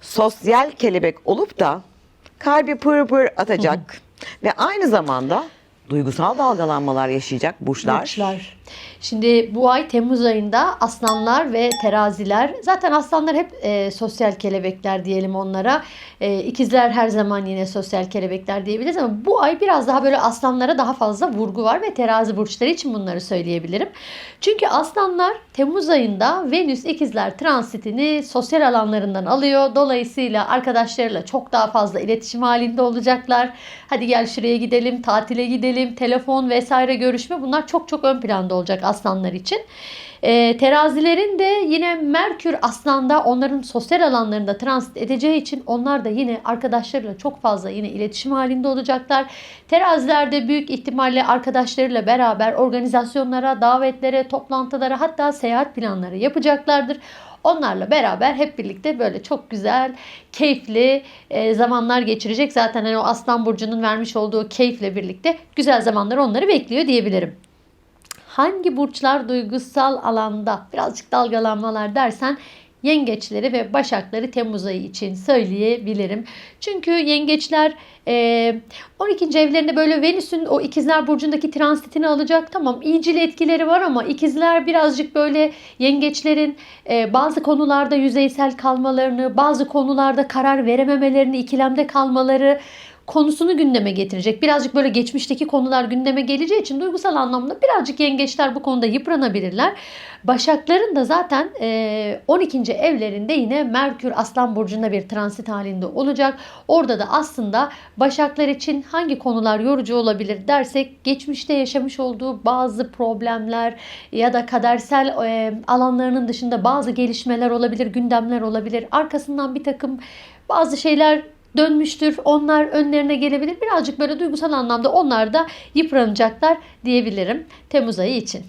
sosyal kelebek olup da kalbi pır pır atacak ve aynı zamanda duygusal dalgalanmalar yaşayacak burçlar. Burçlar. Şimdi bu ay Temmuz ayında aslanlar ve teraziler. Zaten aslanlar hep e, sosyal kelebekler diyelim onlara. E, ikizler her zaman yine sosyal kelebekler diyebiliriz ama bu ay biraz daha böyle aslanlara daha fazla vurgu var ve terazi burçları için bunları söyleyebilirim. Çünkü aslanlar Temmuz ayında Venüs ikizler transitini sosyal alanlarından alıyor. Dolayısıyla arkadaşlarıyla çok daha fazla iletişim halinde olacaklar. Hadi gel şuraya gidelim, tatile gidelim, telefon vesaire görüşme bunlar çok çok ön planda olacak aslanlar için. E, terazilerin de yine Merkür aslanda onların sosyal alanlarında transit edeceği için onlar da yine arkadaşlarıyla çok fazla yine iletişim halinde olacaklar. Teraziler de büyük ihtimalle arkadaşlarıyla beraber organizasyonlara, davetlere, toplantılara hatta seyahat planları yapacaklardır. Onlarla beraber hep birlikte böyle çok güzel, keyifli e, zamanlar geçirecek. Zaten hani o Aslan Burcu'nun vermiş olduğu keyifle birlikte güzel zamanlar onları bekliyor diyebilirim hangi burçlar duygusal alanda birazcık dalgalanmalar dersen yengeçleri ve başakları Temmuz ayı için söyleyebilirim. Çünkü yengeçler e, 12. evlerinde böyle Venüs'ün o ikizler burcundaki transitini alacak. Tamam iyicil etkileri var ama ikizler birazcık böyle yengeçlerin bazı konularda yüzeysel kalmalarını, bazı konularda karar verememelerini, ikilemde kalmaları konusunu gündeme getirecek. Birazcık böyle geçmişteki konular gündeme geleceği için duygusal anlamda birazcık yengeçler bu konuda yıpranabilirler. Başakların da zaten e, 12. evlerinde yine Merkür Aslan Burcu'nda bir transit halinde olacak. Orada da aslında Başaklar için hangi konular yorucu olabilir dersek geçmişte yaşamış olduğu bazı problemler ya da kadersel alanlarının dışında bazı gelişmeler olabilir, gündemler olabilir. Arkasından bir takım bazı şeyler dönmüştür. Onlar önlerine gelebilir. Birazcık böyle duygusal anlamda onlar da yıpranacaklar diyebilirim Temmuz ayı için.